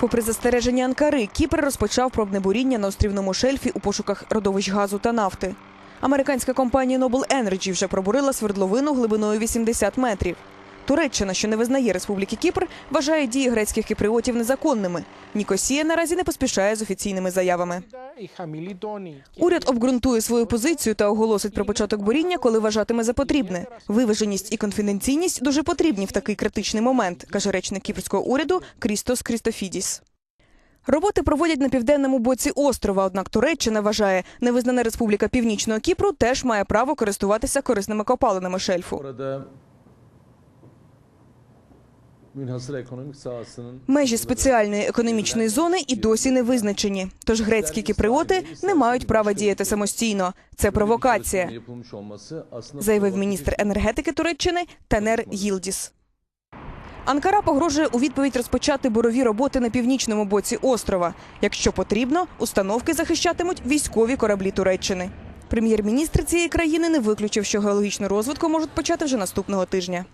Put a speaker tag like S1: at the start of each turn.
S1: Попри застереження Анкари, Кіпр розпочав пробне буріння на острівному шельфі у пошуках родовищ газу та нафти. Американська компанія Noble Energy вже пробурила свердловину глибиною 80 метрів. Туреччина, що не визнає Республіки Кіпр, вважає дії грецьких кіпріотів незаконними. Нікосія наразі не поспішає з офіційними заявами. Уряд обґрунтує свою позицію та оголосить про початок буріння, коли вважатиме за потрібне. Виваженість і конфіденційність дуже потрібні в такий критичний момент, каже речник кіпрського уряду Крістос Крістофідіс. Роботи проводять на південному боці острова. Однак Туреччина вважає, невизнана Республіка Північного Кіпру теж має право користуватися корисними копалинами шельфу. Межі спеціальної економічної зони і досі не визначені. Тож грецькі кіприоти не мають права діяти самостійно. Це провокація, заявив міністр енергетики Туреччини Танер Гілдіс. Анкара погрожує у відповідь розпочати бурові роботи на північному боці острова. Якщо потрібно, установки захищатимуть військові кораблі Туреччини. Прем'єр-міністр цієї країни не виключив, що геологічну розвитку можуть почати вже наступного тижня.